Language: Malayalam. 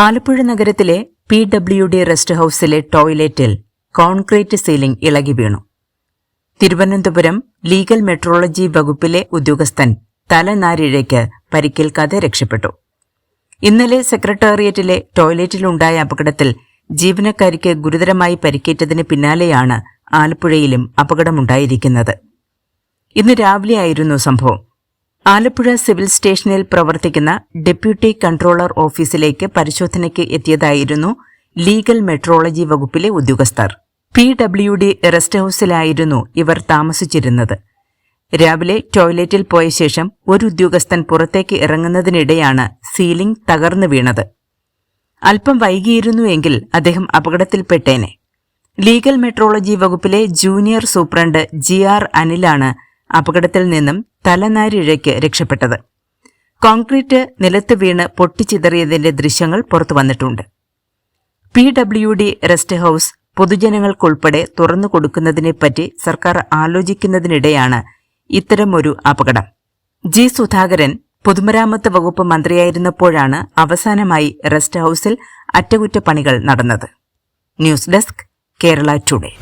ആലപ്പുഴ നഗരത്തിലെ പി ഡബ്ല്യു ഡി റെസ്റ്റ് ഹൌസിലെ ടോയ്ലറ്റിൽ കോൺക്രീറ്റ് സീലിംഗ് ഇളകി വീണു. തിരുവനന്തപുരം ലീഗൽ മെട്രോളജി വകുപ്പിലെ ഉദ്യോഗസ്ഥൻ തലനാരിഴയ്ക്ക് പരിക്കേൽക്കാതെ രക്ഷപ്പെട്ടു. ഇന്നലെ സെക്രട്ടേറിയറ്റിലെ ടോയ്ലറ്റിലുണ്ടായ അപകടത്തിൽ ജീവനക്കാരിക്ക് ഗുരുതരമായി പരിക്കേറ്റതിന് പിന്നാലെയാണ് ആലപ്പുഴയിലും അപകടമുണ്ടായിരിക്കുന്നത്. ഇന്ന് രാവിലെയായിരുന്നു സംഭവം. ആലപ്പുഴ സിവിൽ സ്റ്റേഷനിൽ പ്രവർത്തിക്കുന്ന ഡെപ്യൂട്ടി കൺട്രോളർ ഓഫീസിലേക്ക് പരിശോധനയ്ക്ക് എത്തിയതായിരുന്നു ലീഗൽ മെട്രോളജി വകുപ്പിലെ ഉദ്യോഗസ്ഥർ. പി ഡബ്ല്യു ഡി റെസ്റ്റ് ഹൌസിലായിരുന്നു ഇവർ താമസിച്ചിരുന്നത്. രാവിലെ ടോയ്ലറ്റിൽ പോയ ശേഷം ഒരു ഉദ്യോഗസ്ഥൻ പുറത്തേക്ക് ഇറങ്ങുന്നതിനിടെയാണ് സീലിംഗ് തകർന്നു വീണത്. അല്പം വൈകിയിരുന്നു എങ്കിൽ അദ്ദേഹം അപകടത്തിൽപ്പെട്ടേനെ. ലീഗൽ മെട്രോളജി വകുപ്പിലെ ജൂനിയർ സൂപ്രണ്ട് ജി ആർ അനിലാണ് അപകടത്തിൽ നിന്നും തലനാരിഴയ്ക്ക് രക്ഷപ്പെട്ടത്. കോൺക്രീറ്റ് നിലത്ത് വീണ് പൊട്ടിച്ചിതറിയതിന്റെ ദൃശ്യങ്ങൾ പുറത്തു വന്നിട്ടുണ്ട്. P W D rest house പൊതുജനങ്ങൾക്കുൾപ്പെടെ തുറന്നു കൊടുക്കുന്നതിനെപ്പറ്റി സർക്കാർ ആലോചിക്കുന്നതിനിടെയാണ് ഇത്തരമൊരു അപകടം. ജി സുധാകരൻ പൊതുമരാമത്ത് വകുപ്പ് മന്ത്രിയായിരുന്നപ്പോഴാണ് അവസാനമായി റെസ്റ്റ് ഹൌസിൽ അറ്റകുറ്റപ്പണികൾ നടന്നത്. News desk Kerala today.